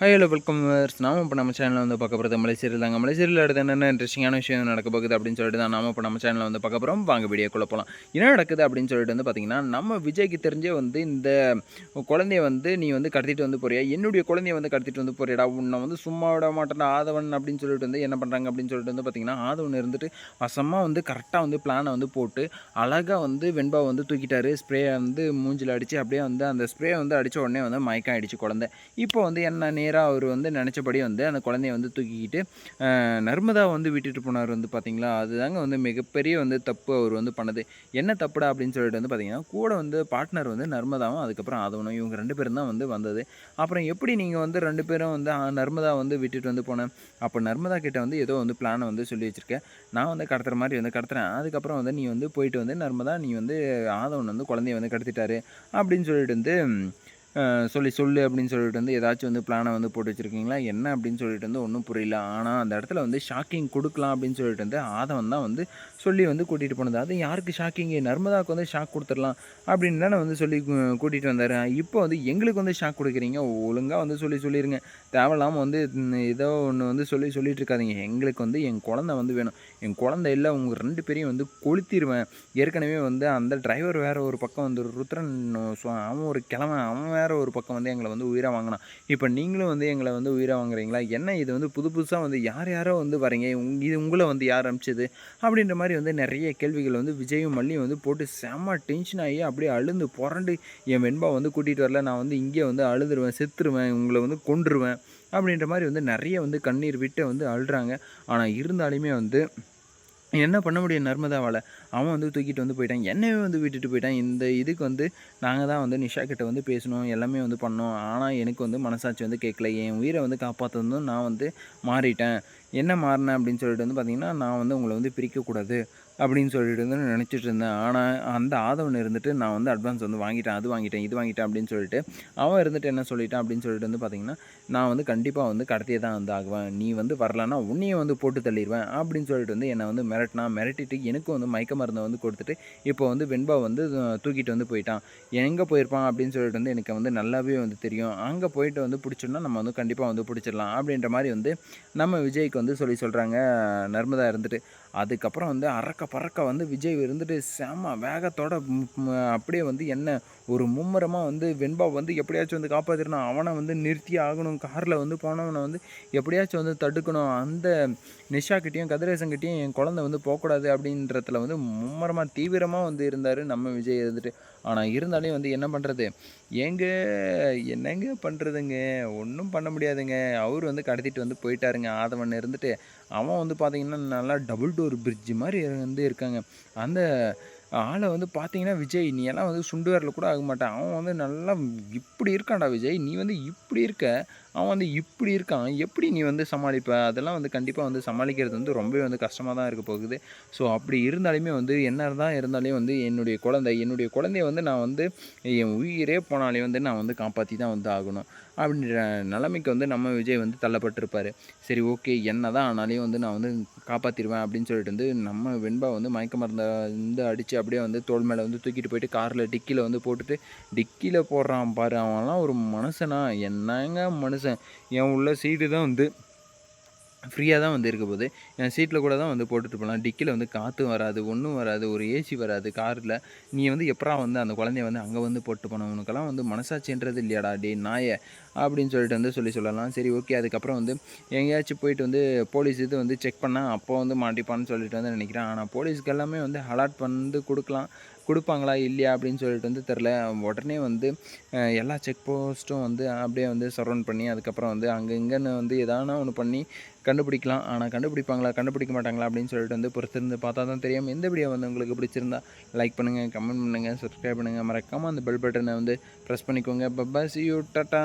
Hi hello welcome நாம இப்போ நம்ம சேனலில் வந்து பார்க்க போகிறது மலைசீரியல் தாங்க. மலைசீரியல் அடுத்து என்னென்ன இன்ட்ரெஸ்டிங்கான விஷயம் நடக்க போகுது அப்படின்னு சொல்லிட்டு தான் நாம இப்போ நம்ம சேனலில் வந்து பார்க்க போகிறோம் வாங்க வீடியோக்குள்ளே போகலாம் என்ன நடக்குது அப்படின்னு சொல்லிட்டு வந்து பார்த்தீங்கன்னா நம்ம விஜய்க்கு தெரிஞ்சே வந்து இந்த குழந்தைய வந்து நீ வந்து கடத்திட்டு வந்து போறியா? என்னுடைய குழந்தைய வந்து கடத்திட்டு வந்து போறியடா? உன்னை வந்து சும்மா விட மாட்டேன் ஆதவன் அப்படின்னு சொல்லிட்டு வந்து என்ன பண்ணுறாங்க அப்படின்னு சொல்லிட்டு வந்து பார்த்தீங்கன்னா ஆதவன் இருந்துட்டு வசமாக வந்து கரெக்டாக வந்து பிளானை வந்து போட்டு அழகாக வந்து வெண்பா வந்து தூக்கிட்டாரு. ஸ்ப்ரே வந்து மூஞ்சில் அடித்து அப்படியே வந்து அந்த ஸ்ப்ரே வந்து அடித்த உடனே வந்து மயக்கம் ஆயிடுச்சு குழந்தை. இப்போ வந்து என்ன நேராக அவர் வந்து நினச்சபடி வந்து அந்த குழந்தைய வந்து தூக்கிக்கிட்டு நர்மதா வந்து விட்டுட்டு போனார் வந்து பார்த்தீங்களா அதுதாங்க வந்து மிகப்பெரிய வந்து தப்பு அவர் வந்து பண்ணது. என்ன தப்புடா அப்படின்னு சொல்லிட்டு வந்து பார்த்தீங்கன்னா கூட வந்து பார்ட்னர் வந்து நர்மதாவும் அதுக்கப்புறம் ஆதவனும் இவங்க ரெண்டு பேரும் தான் வந்து வந்தது. அப்புறம் எப்படி நீங்கள் வந்து ரெண்டு பேரும் வந்து நர்மதா வந்து விட்டுட்டு வந்து போனேன் அப்போ நர்மதா கிட்ட வந்து ஏதோ வந்து பிளானை வந்து சொல்லி வச்சுருக்கேன் நான் வந்து கடத்துற மாதிரி வந்து கடத்துறேன். அதுக்கப்புறம் வந்து நீ வந்து போயிட்டு வந்து நர்மதா நீ வந்து ஆதவன் வந்து குழந்தைய வந்து கடத்திட்டாரு அப்படின்னு சொல்லிட்டு வந்து சொல்லி சொல்லு அப்படின்னு சொல்லிட்டு வந்து ஏதாச்சும் வந்து பிளானை வந்து போட்டு வச்சுருக்கீங்களா? என்ன அப்படின்னு சொல்லிட்டு வந்து ஒன்றும் புரியல. ஆனால் அந்த இடத்துல வந்து ஷாக்கிங் கொடுக்கலாம் அப்படின்னு சொல்லிட்டு வந்து ஆதவன் தான் வந்து சொல்லி வந்து கூட்டிகிட்டு போனது. அது யாருக்கு ஷாக்கிங்கு நர்மதாவுக்கு வந்து ஷாக் கொடுத்துடலாம் அப்படின்னு தானே வந்து சொல்லி கூட்டிகிட்டு வந்தார். இப்போ வந்து எங்களுக்கு வந்து ஷாக் கொடுக்குறீங்க. ஒழுங்காக வந்து சொல்லி சொல்லிடுங்க தேவையில்லாமல் வந்து ஏதோ ஒன்று வந்து சொல்லி சொல்லிட்டு இருக்காதிங்க. எங்களுக்கு வந்து என் குழந்தை வந்து வேணும். என் குழந்தை இல்லை உங்கள் ரெண்டு பேரையும் வந்து கொளுத்திடுவேன் ஏற்கனவே வந்து அந்த டிரைவர் வேறு ஒரு பக்கம் வந்து ருத்ரன் அவன் ஒரு கிழமை அவன் வேறு ஒரு பக்கம் வந்து எங்களை வந்து உயிராக வாங்கினான். இப்போ நீங்களும் வந்து எங்களை வந்து உயிராக வாங்குறீங்களா? என்ன இது வந்து புது புதுசாக வந்து யார் யாரோ வந்து வரீங்க இது உங்களை வந்து யார் அனுப்பிச்சது? அப்படின்ற மாதிரி வந்து நிறைய கேள்விகள் வந்து விஜயும் மல்லியும் வந்து போட்டு செம்ம டென்ஷன் ஆகி அப்படியே அழுந்து புரண்டு என் வெண்பா வந்து கூட்டிகிட்டு வரல நான் வந்து இங்கே வந்து அழுதுருவேன் செத்துருவேன் உங்களை வந்து கொண்டுருவேன் அப்படின்ற மாதிரி வந்து நிறைய வந்து கண்ணீர் விட்டு வந்து அழுறாங்க. ஆனால் இருந்தாலுமே வந்து என்ன பண்ண முடியும் நர்மதாவால்? அவன் வந்து தூக்கிட்டு வந்து போயிட்டான். என்னையே வந்து விட்டுட்டு போயிட்டான். இந்த இதுக்கு வந்து நாங்கள் தான் வந்து நிஷா கிட்ட வந்து பேசணும் எல்லாமே வந்து பண்ணோம். ஆனால் எனக்கு வந்து மனசாட்சி வந்து கேட்கல. என் உயிரை வந்து காப்பாற்றணும் நான் வந்து மாறிட்டேன். என்ன மாறினேன் அப்படின்னு சொல்லிட்டு வந்து பார்த்திங்கன்னா நான் வந்து உங்களை வந்து பிரிக்கக்கூடாது. அப்படின்னு சொல்லிட்டு வந்து நினச்சிட்டு இருந்தேன். ஆனால் அந்த ஆதவன் இருந்துட்டு நான் வந்து அட்வான்ஸ் வந்து வாங்கிட்டேன் அது வாங்கிட்டேன் இது வாங்கிட்டேன் அப்படின்னு சொல்லிட்டு அவன் இருந்துட்டு என்ன சொல்லிட்டான் அப்படின்னு சொல்லிட்டு வந்து பார்த்திங்கன்னா நான் வந்து கண்டிப்பாக வந்து கடத்தியே தான் வந்து ஆகுவேன். நீ வந்து வரலன்னா உன்னையும் வந்து போட்டு தள்ளிடுவேன் அப்படின்னு சொல்லிட்டு வந்து என்னை வந்து மிரட்டினா மிரட்டிட்டு எனக்கும் வந்து மயக்க மருந்தை வந்து கொடுத்துட்டு இப்போ வந்து வெண்பா வந்து தூக்கிட்டு வந்து போயிட்டான். எங்கே போயிருப்பான் அப்படின்னு சொல்லிட்டு வந்து எனக்கு வந்து நல்லாவே வந்து தெரியும். அங்கே போயிட்டு வந்து பிடிச்சோன்னா நம்ம வந்து கண்டிப்பாக வந்து பிடிச்சிடலாம் அப்படின்ற மாதிரி வந்து நம்ம விஜய்க்கு வந்து சொல்லி சொல்கிறாங்க நர்மதா இருந்துட்டு. அதுக்கப்புறம் வந்து அறக்க பறக்க வந்து விஜய் இருந்துட்டு செம வேகத்தோட அப்படியே வந்து என்ன ஒரு மும்முரமாக வந்து வெண்பா வந்து எப்படியாச்சும் வந்து காப்பாற்றிடணும் அவனை வந்து நிறுத்தி ஆகணும். காரில் வந்து போனவனை வந்து எப்படியாச்சும் வந்து தடுக்கணும். அந்த நிஷாக்கிட்டேயும் கதிரேசன்கிட்டையும் என் குழந்தை வந்து போகக்கூடாது அப்படின்றதுல வந்து மும்மரமாக தீவிரமாக வந்து இருந்தார் நம்ம விஜய் இருந்துட்டு. ஆனால் இருந்தாலே வந்து என்ன பண்ணுறது ஏங்க என்னங்க பண்ணுறதுங்க ஒன்றும் பண்ண முடியாதுங்க. அவர் வந்து கடத்திட்டு வந்து போயிட்டாருங்க. ஆதவன் இருந்துட்டு அவன் வந்து பார்த்திங்கன்னா நல்லா டபுள் டோர் பிரிட்ஜ் மாதிரி வந்து இருக்காங்க. அந்த ஆளை வந்து பார்த்தீங்கன்னா விஜய் நீ எல்லாம் வந்து சுண்டு வரல கூட ஆக மாட்டான். அவன் வந்து நல்லா இப்படி இருக்கான்டா விஜய். நீ வந்து இப்படி இருக்க. அவன் வந்து இப்படி இருக்கான் எப்படி நீ வந்து சமாளிப்ப? அதெல்லாம் வந்து கண்டிப்பாக வந்து சமாளிக்கிறது வந்து ரொம்பவே வந்து கஷ்டமாக தான் இருக்க போகுது. ஸோ அப்படி இருந்தாலுமே வந்து என்ன தான் இருந்தாலே வந்து என்னுடைய குழந்தை என்னுடைய குழந்தைய வந்து நான் வந்து என் உயிரே போனாலே வந்து நான் வந்து காப்பாற்றி தான் வந்து ஆகணும். அப்படின்ற நிலைமைக்கு வந்து நம்ம விஜய் வந்து தள்ளப்பட்டிருப்பார். சரி ஓகே என்ன தான் ஆனாலையும் வந்து நான் வந்து காப்பாற்றிடுவேன் அப்படின்னு சொல்லிட்டு வந்து நம்ம வெண்பா வந்து மயக்க மருந்த வந்து அடித்து அப்படியே வந்து தோல் மேலே வந்து தூக்கிட்டு போயிட்டு காரில் டிக்கியில் வந்து போட்டுட்டு டிக்கியில் போடுறான் பாரு. அவன்லாம் ஒரு மனுஷனா. என்னங்க மனுஷன் என் உள்ள சீட்டு தான் வந்து ஃப்ரீயாக தான் வந்து இருக்க போது என் சீட்டில் கூட தான் வந்து போட்டுட்டு போகலாம். டிக்கியில் வந்து காற்றும் வராது ஒன்றும் வராது ஒரு ஏசி வராது காரில் நீ வந்து எப்பரா வந்து அந்த குழந்தைய வந்து அங்கே வந்து போட்டு போனோம் உனக்கெல்லாம் வந்து மனசாட்சின்றது இல்லையாடா? டே நாயை அப்படின்னு சொல்லிட்டு வந்து சொல்லி சொல்லலாம். சரி ஓகே அதுக்கப்புறம் வந்து எங்கேயாச்சும் போயிட்டு வந்து போலீஸ் இது வந்து செக் பண்ணால் அப்போ வந்து மாட்டிப்பான்னு சொல்லிட்டு வந்து நினைக்கிறேன். ஆனால் போலீஸ்க்கு எல்லாமே வந்து அலாட் வந்து கொடுக்கலாம். கொடுப்பாங்களா இல்லையா அப்படின்னு சொல்லிட்டு வந்து தெரில உடனே வந்து எல்லா செக் போஸ்ட்டும் வந்து அப்படியே வந்து சரௌண்ட் பண்ணி அதுக்கப்புறம் வந்து அங்கே இங்கேன்னு வந்து எதானா ஒன்று பண்ணி கண்டுபிடிக்கலாம். ஆனால் கண்டுபிடிப்பாங்களா கண்டுபிடிக்க மாட்டாங்களா அப்படின்னு சொல்லிட்டு வந்து பொறுத்திருந்து பார்த்தா தான் தெரியும். எந்த வீடியோ வந்து உங்களுக்கு பிடிச்சிருந்தா லைக் பண்ணுங்கள் கமெண்ட் பண்ணுங்கள் சப்ஸ்கிரைப் பண்ணுங்கள் மறக்காமல் அந்த பெல் பட்டனை வந்து ப்ரெஸ் பண்ணிக்கோங்க. Papa C you ta-ta